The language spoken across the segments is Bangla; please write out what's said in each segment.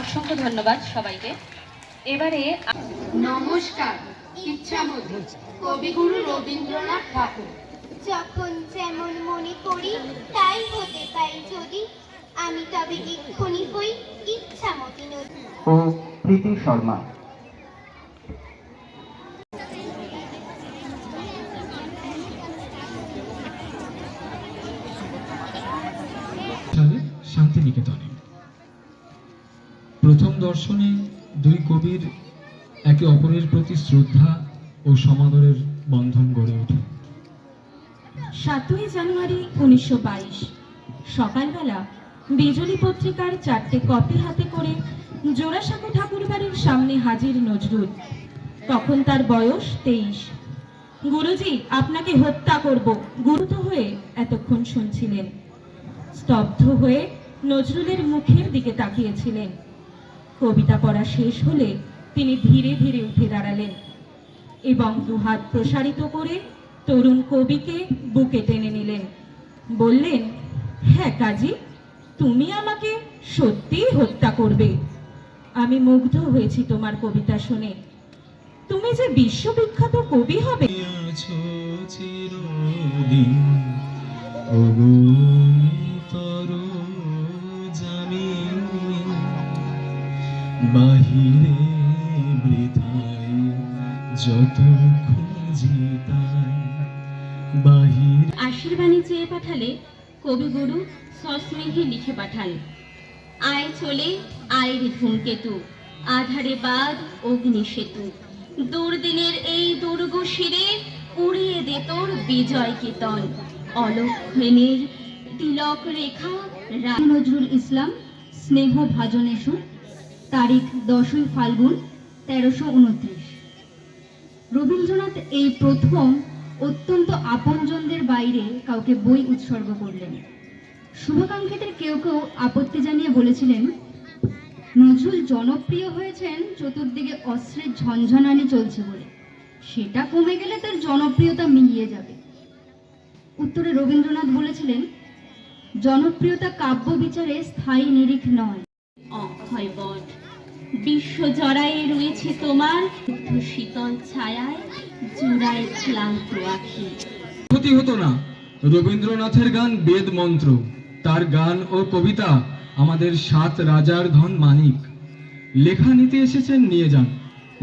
অসংখ্য ধন্যবাদ সবাইকে। এবারে নমস্কার ইচ্ছামতি। কবিগুরু রবীন্দ্রনাথ ঠাকুর। যখন যেমন মনে করি তাই হতে পাই যদি। আমি তবে এক্ষুনি হই ইচ্ছামতি নদী ও প্রীতি শর্মা। শান্তিনিকেতনে। প্রথম দর্শনে দুই কবির একে অপরের প্রতি শ্রদ্ধা ও সমাদরের বন্ধন গড়ে ওঠে। সাতই জানুয়ারি উনিশশো বাইশ, সকালবেলা বিজলি পত্রিকার চারটে কপি হাতে করে জোড়াসাঁকো ঠাকুর বাড়ির সামনে হাজির নজরুল। তখন তার বয়স তেইশ। গুরুজি, আপনাকে হত্যা করব। গুরুত হয়ে এতক্ষণ শুনছিলেন। স্তব্ধ হয়ে নজরুলের মুখের দিকে তাকিয়েছিলেন। কবিতা পড়া শেষ হলে তিনি ধীরে ধীরে উঠে দাঁড়ালেন এবং দুহাত প্রসারিত করে তরুণ কবিকে বুকে টেনে নিলেন। বললেন হ্যাঁ কাজী, তুমি আমাকে সত্যিই হত্যা করবে। আমি মুগ্ধ হয়েছি তোমার কবিতা শুনে। তুমি যে বিশ্ববিখ্যাত কবি হবে বাহিরে বৃথায় যত খুঁজি তাই বাহির আশীর্বাণী চেয়ে পাঠালে কবিগুরু সস্নেহে লিখে পাঠান। আয় চলে, আয় রে ধূমকেতু আধারে বাদ অগ্নি সেতু। দুর্দিনের এই দুর্গ শিরে উড়িয়ে দে তোর বিজয় কেতন অলক্ষণের তিলক রেখা নজরুল ইসলাম, স্নেহ ভাজনেশু তারিখ দশই ফাল্গুন তেরোশো উনত্রিশ। রবীন্দ্রনাথ এই প্রথম অত্যন্ত আপনজনদের বাইরে কাউকে বই উৎসর্গ করলেন। শুভাকাঙ্ক্ষীদের কেউ কেউ আপত্তি জানিয়ে বলেছিলেন, নজরুল জনপ্রিয় হয়েছেন চতুর্দিকে অস্ত্রের ঝনঝনানি চলছে বলে। সেটা কমে গেলে তার জনপ্রিয়তা মিলিয়ে যাবে। উত্তরে রবীন্দ্রনাথ বলেছিলেন, জনপ্রিয়তা কাব্য বিচারে স্থায়ী নিরিখ নয়। অক্ষয় বট। বিশ্ব জড়ায়ে রয়েছে তোমার শীতল ছায়ায় জুড়ায় ক্লান্ত আখি। ক্ষতি হতো না। রবীন্দ্রনাথের গান বেদ মন্ত্র। তার গান ও কবিতা আমাদের সাত রাজার ধন মানিক। লেখা নিতে এসেছেন নিয়ে যান।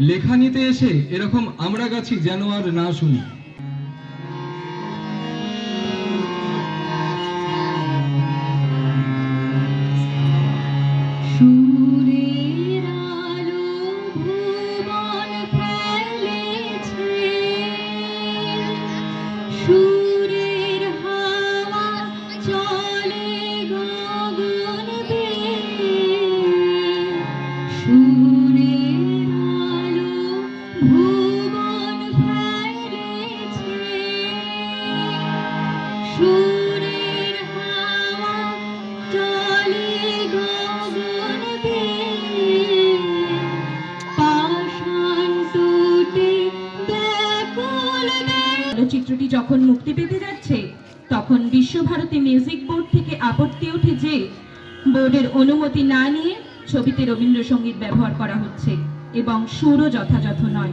লেখা নিতে এসে এরকম আমরা গাছি যেন আর না শুনি। যখন মুক্তি পেতে যাচ্ছে, তখন বিশ্বভারতী মিউজিক বোর্ড থেকে আপত্তি ওঠে যে, বোর্ডের অনুমতি না নিয়ে ছবিতে রবীন্দ্রসঙ্গীত ব্যবহার করা হচ্ছে এবং সুরও যথাযথ নয়।